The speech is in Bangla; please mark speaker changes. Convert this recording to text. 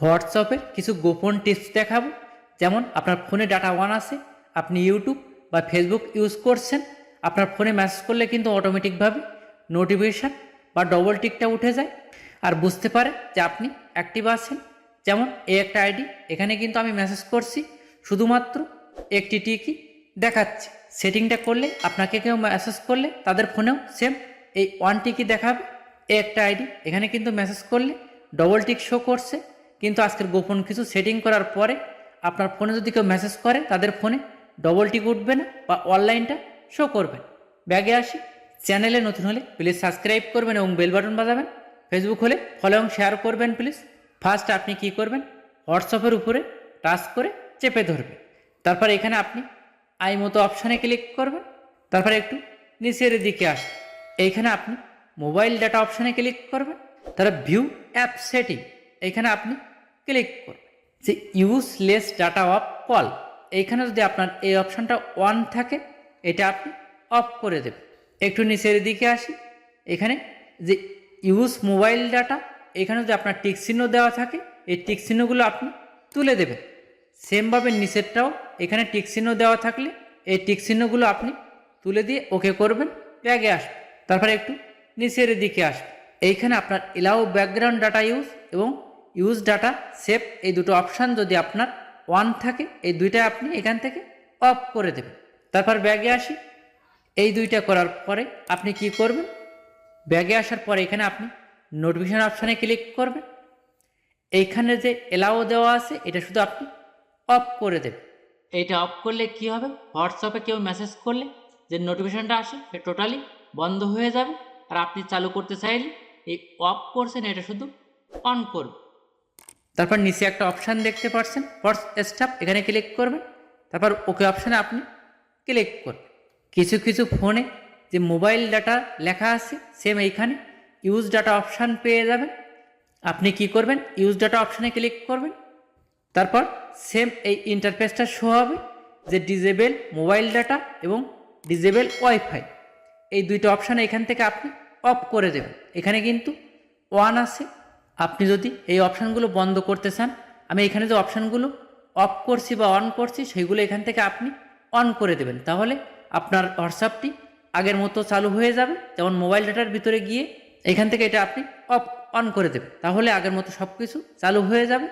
Speaker 1: হোয়াটসঅ্যাপের কিছু গোপন টিপস দেখাবো। যেমন, আপনার ফোনে ডাটা ওয়ান আছে, আপনি ইউটিউব বা ফেসবুক ইউজ করছেন, আপনার ফোনে মেসেজ করলে কিন্তু অটোমেটিকভাবে নোটিফিকেশান বা ডবল টিকটা উঠে যায়। আর বুঝতে পারে যে আপনি অ্যাক্টিভ আছেন। যেমন এই একটা আইডি, এখানে কিন্তু আমি মেসেজ করছি, শুধুমাত্র একটি টিকই দেখাচ্ছে। সেটিংটা করলে আপনাকে কেউ মেসেজ করলে তাদের ফোনেও সেম এই ওয়ান টিকি দেখাবে। এ একটা আইডি, এখানে কিন্তু মেসেজ করলে ডবল টিক শো করছে। কিন্তু আজকের গোপন কিছু সেটিং করার পরে আপনার ফোনে যদি কেউ মেসেজ করে, তাদের ফোনে ডবল টিক উঠবে না বা অনলাইনটা শো করবে। ব্যাগে আসি চ্যানেলে নতুন হলে প্লিজ সাবস্ক্রাইব করবেন এবং বেল বাটন বাজাবেন। ফেসবুক হলে ফলো এবং শেয়ার করবেন প্লিজ ফার্স্ট আপনি কি করবেন? হোয়াটসঅ্যাপের উপরে টাচ করে চেপে ধরবেন। তারপর এখানে আপনি আই মতো অপশানে ক্লিক করবেন। তারপরে একটু নিচের দিকে আসবেন। এইখানে আপনি মোবাইল ডাটা অপশানে ক্লিক করবেন। তারপর ভিউ অ্যাপ সেটিং এইখানে আপনি ক্লিক করবেন। যে ইউজলেস ডাটা অফ কল এইখানে যদি আপনার এই অপশানটা অন থাকে, এটা আপনি অফ করে দেবেন। একটু নিচের দিকে আসি, এখানে যে ইউজ মোবাইল ডাটা এখানে যদি আপনার টিক চিহ্ন দেওয়া থাকে, এই টিক চিহ্নগুলো আপনি তুলে দেবেন। সেমভাবে নিচেরটাও, এখানে টিক চিহ্ন দেওয়া থাকলে, এই টিক চিহ্নগুলো আপনি তুলে দিয়ে ওকে করবেন ব্যাগে আসবে। তারপরে একটু নিচের দিকে আসবে। এইখানে আপনার এলাও ব্যাকগ্রাউন্ড ডাটা ইউজ এবং ইউজ ডাটা সেভ এই দুটো অপশান যদি আপনার ওয়ান থাকে, এই দুইটা আপনি এখান থেকে অফ করে দেবেন। তারপর ব্যাগে আসি। এই দুইটা করার পরে আপনি কি করবেন? ব্যাগে আসার পরে এখানে আপনি নোটিফিকেশান অপশানে ক্লিক করবেন। এইখানে যে এলাও দেওয়া আছে, এটা শুধু আপনি অফ করে দেবেন। এইটা অফ করলে কি হবে? হোয়াটসঅ্যাপে কেউ মেসেজ করলে যে নোটিফিকেশানটা আসে, সে টোটালি বন্ধ হয়ে যাবে। আর আপনি চালু করতে চাইলে এই অফ করছেন, এটা শুধু অন করবে তারপর নিচে একটা অপশান দেখতে পাচ্ছেন হোয়াটস স্টাফ এখানে ক্লিক করবেন, তারপর ওকে অপশানে আপনি ক্লিক করবেন। কিছু কিছু ফোনে যে মোবাইল ডাটা লেখা আছে সেম এইখানে ইউজ ডাটা অপশান পেয়ে যাবেন। আপনি কি করবেন ইউজ ডাটা অপশানে ক্লিক করবেন, তারপর সেম এই ইন্টারফেসটা শো হবে যে ডিজেবেল মোবাইল ডাটা এবং ডিজেবেল ওয়াইফাই এই দুইটা অপশান এখান থেকে আপনি অফ করে দেবেন। এখানে কিন্তু ওয়ান আছে আপনি যদি এই অপশানগুলো বন্ধ করতে চান, আমি এখানে যে অপশানগুলো অফ করছি বা অন করছি সেইগুলো এখান থেকে আপনি অন করে দেবেন। তাহলে আপনার হোয়াটসঅ্যাপটি আগের মতো চালু হয়ে যাবে। যেমন মোবাইল ডাটার ভিতরে গিয়ে এখান থেকে এটা আপনি অফ, অন করে দেবেন। তাহলে আগের মতো সব কিছু চালু হয়ে যাবে।